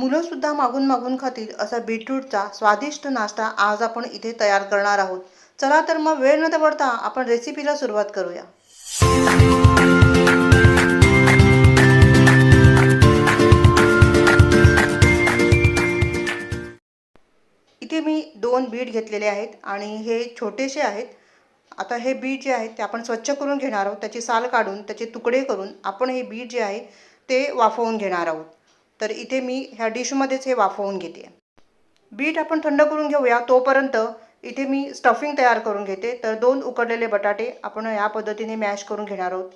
मुलंसुद्धा मागून मागून खातील असा बीटरूटचा स्वादिष्ट नाश्ता आज आपण इथे तयार करणार आहोत. चला तर मग वेळ न दवडता आपण रेसिपीला सुरुवात करूया. इथे मी दोन बीट घेतलेले आहेत आणि हे छोटेसे आहेत. आता हे बीट जे आहेत ते आपण स्वच्छ करून घेणार आहोत. त्याची साल काढून त्याचे तुकडे करून आपण हे बीट जे आहे ते वाफवून घेणार आहोत. तर इथे मी ह्या डिशमध्येच हे वाफवून घेते. बीट आपण थंड करून घेऊया तोपर्यंत इथे मी स्टफिंग तयार करून घेते. तर दोन उकडलेले बटाटे आपण या पद्धतीने मॅश करून घेणार आहोत.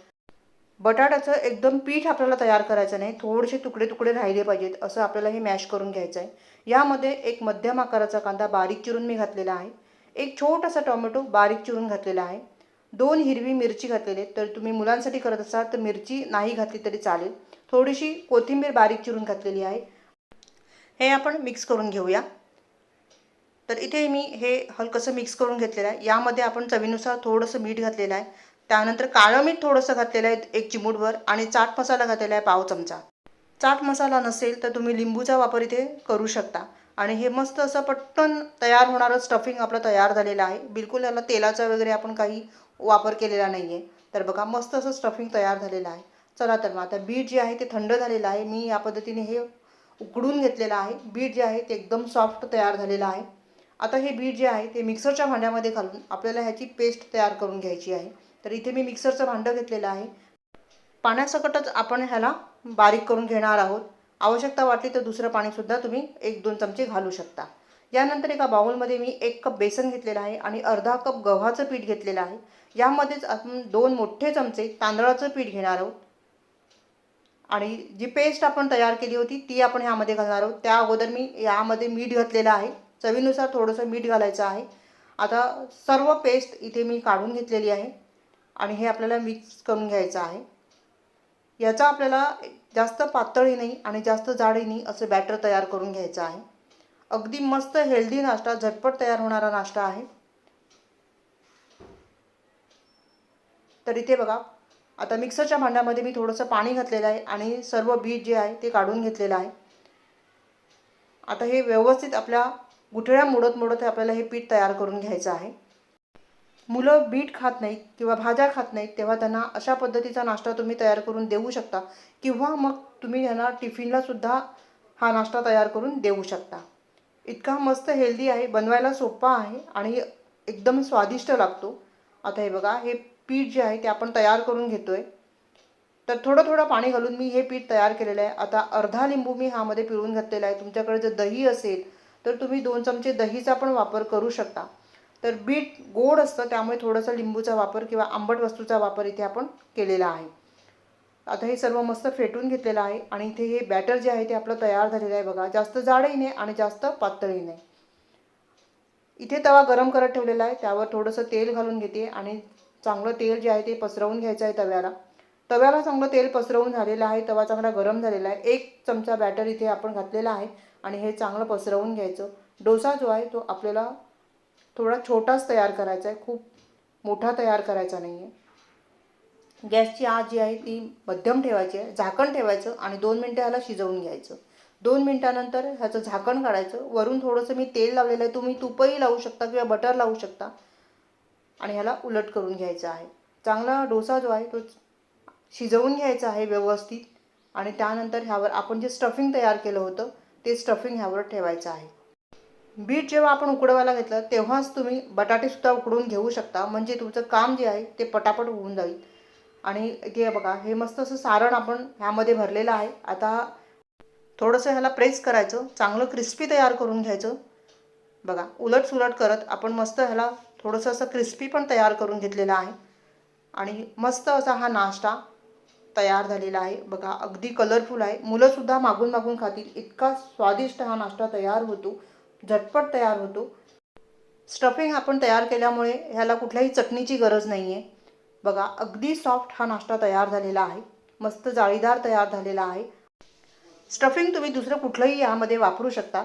बटाट्याचं एकदम पीठ आपल्याला तयार करायचं नाही थोडेसे तुकडे तुकडे राहिले पाहिजेत असं आपल्याला हे मॅश करून घ्यायचं आहे. यामध्ये एक मध्यम आकाराचा कांदा बारीक चिरून मी घातलेला आहे. एक छोटासा टोमॅटो बारीक चिरून घातलेला आहे. दोन हिरवी मिरची घातलेली आहेत. तर तुम्ही मुलांसाठी करत असाल तर मिरची नाही घातली तरी चालेल. थोडीशी कोथिंबीर बारीक चिरून घातलेली आहे. हे आपण मिक्स करून घेऊया. तर इथे मी हे हलकंसं मिक्स करून घेतलेलं आहे. यामध्ये आपण चवीनुसार थोडंसं मीठ घातलेलं आहे. त्यानंतर काळं मीठ थोडंसं घातलेलं आहे एक चिमूटभर आणि चाट मसाला घातलेला आहे पाव चमचा. चाट मसाला नसेल तर तुम्ही लिंबूचा वापर इथे करू शकता. आणि हे मस्त असं पटकन तयार होणारं स्टफिंग आपलं तयार झालेलं आहे. बिलकुल याला तेलाचा वगैरे आपण काही वापर केलेला नाही आहे तर बघा मस्त असं स्टफिंग तयार झालेलं आहे. चला तर मग आता बीट जे आहे ते थंड झालेलं आहे. मी या पद्धतीने हे उकडून घेतलेलं आहे. बीट जे आहे ते एकदम सॉफ्ट तयार झालेलं आहे. आता हे बीट जे आहे ते मिक्सरच्या भांड्यामध्ये घालून आपल्याला ह्याची पेस्ट तयार करून घ्यायची आहे. तर इथे मी मिक्सरचं भांडं घेतलेलं आहे. पाण्यासकटच आपण ह्याला बारीक करून घेणार आहोत. आवश्यकता वाटली तर दुसरं पाणीसुद्धा तुम्ही एक दोन चमचे घालू शकता. यानंतर एका बाउलमध्ये मी एक कप बेसन घेतलेलं आहे आणि अर्धा कप गव्हाचं पीठ घेतलेलं आहे. यामध्येच आपण दोन मोठे चमचे तांदळाचं पीठ घेणार आहोत. आणि जी पेस्ट आपण तयार केली होती ती आपण ह्यामध्ये घालणार आहोत. त्या अगोदर मी यामध्ये मीठ घातलेलं आहे. चवीनुसार थोडंसं मीठ घालायचं आहे. आता सर्व पेस्ट इथे मी काढून घेतलेली आहे. आणि हे आपल्याला मिक्स करून घ्यायचं आहे. याचा आपल्याला जास्त पातळी नाही आणि जास्त जाडही नाही असं बॅटर तयार करून घ्यायचं आहे. अगदी मस्त हेल्दी नाश्ता झटपट तयार होणारा नाश्ता आहे. तर इथे बघा आता मिक्सरच्या भांड्यामध्ये मी थोडंसं पाणी घातलेलं आहे आणि सर्व बीट जे आहे ते काढून घेतलेलं आहे. आता हे व्यवस्थित आपल्या गुठळ्या मोडत मोडत आपल्याला हे पीठ तयार करून घ्यायचं आहे. मुलं बीट खात नाहीत किंवा भाज्या खात नाहीत तेव्हा त्यांना अशा पद्धतीचा नाश्ता तुम्ही तयार करून देऊ शकता किंवा मग तुम्ही त्यांना टिफिनलासुद्धा हा नाश्ता तयार करून देऊ शकता. इतका मस्त हेल्दी आहे बनवायला सोपा आहे आणि एकदम स्वादिष्ट लागतो. आता हे बघा हे पीठ जे आहे ते आपण तयार करून घेतो आहे तर थोडं थोडं पाणी घालून मी हे पीठ तयार केलेलं आहे. आता अर्धा लिंबू मी ह्यामध्ये पिळून घातलेला आहे. तुमच्याकडे जर दही असेल तर तुम्ही दोन चमचे दहीचा पण वापर करू शकता. तर बीट गोड असतं त्यामुळे थोडंसं लिंबूचा वापर किंवा आंबट वस्तूचा वापर इथे आपण केलेला आहे. आता हे सर्व मस्त फेटून घेतलेलं आहे आणि इथे हे बॅटर जे आहे ते आपलं तयार झालेलं आहे बघा. जास्त जाडही नाही आणि जास्त पातळही नाही इथे तवा गरम करत ठेवलेला आहे. त्यावर थोडंसं तेल घालून घेते आणि चांगलं तेल जे आहे ते पसरवून घ्यायचं आहे तव्याला. तव्याला चांगलं तेल पसरवून झालेलं आहे तवा चांगला गरम झालेला आहे. एक चमचा बॅटर इथे आपण घातलेला आहे आणि हे चांगलं पसरवून घ्यायचं. डोसा जो आहे तो आपल्याला थोडा छोटाच तयार करायचा आहे खूप मोठा तयार करायचा नाही आहे. गॅसची आग जी आहे ती मध्यम ठेवायची आहे झाकण ठेवायचं आणि दोन मिनटं ह्याला शिजवून घ्यायचं. दोन मिनटानंतर ह्याचं झाकण काढायचं. वरून थोडंसं मी तेल लावलेलं आहे तुम्ही तुपही लावू शकता किंवा बटर लावू शकता. आणि ह्याला उलट करून घ्यायचं आहे. चांगला डोसा जो आहे तो शिजवून घ्यायचा आहे व्यवस्थित आणि त्यानंतर ह्यावर आपण जे स्टफिंग तयार केलं होतं ते स्टफिंग ह्यावर ठेवायचं आहे. बीट जेव्हा आपण उकडवायला घेतलं तेव्हाच तुम्ही बटाटेसुद्धा उकडून घेऊ शकता. म्हणजे तुमचं काम जे आहे ते पटापट होऊन जाईल. आणि ते बघा हे मस्त असं सारण आपण ह्यामध्ये भरलेलं आहे. आता थोडंसं ह्याला प्रेस करायचं. चांगलं क्रिस्पी तयार करून घ्यायचं. बघा उलट सुलट करत आपण मस्त ह्याला थोडंसं असं क्रिस्पी पण तयार करून घेतलेलं आहे. आणि मस्त असा हा नाश्ता तयार झालेला आहे. बघा अगदी कलरफुल आहे. मुलंसुद्धा मागून मागून खातील. इतका स्वादिष्ट हा नाश्ता तयार होतो. झटपट तयार होतो. स्टफिंग आपण तयार केल्यामुळे ह्याला कुठल्याही चटणीची गरज नाही आहे बघा अगदी सॉफ्ट हा नाश्ता तयार झालेला आहे. मस्त जाळीदार तयार झालेला आहे. स्टफिंग तुम्ही दुसरं कुठलंही यामध्ये वापरू शकता.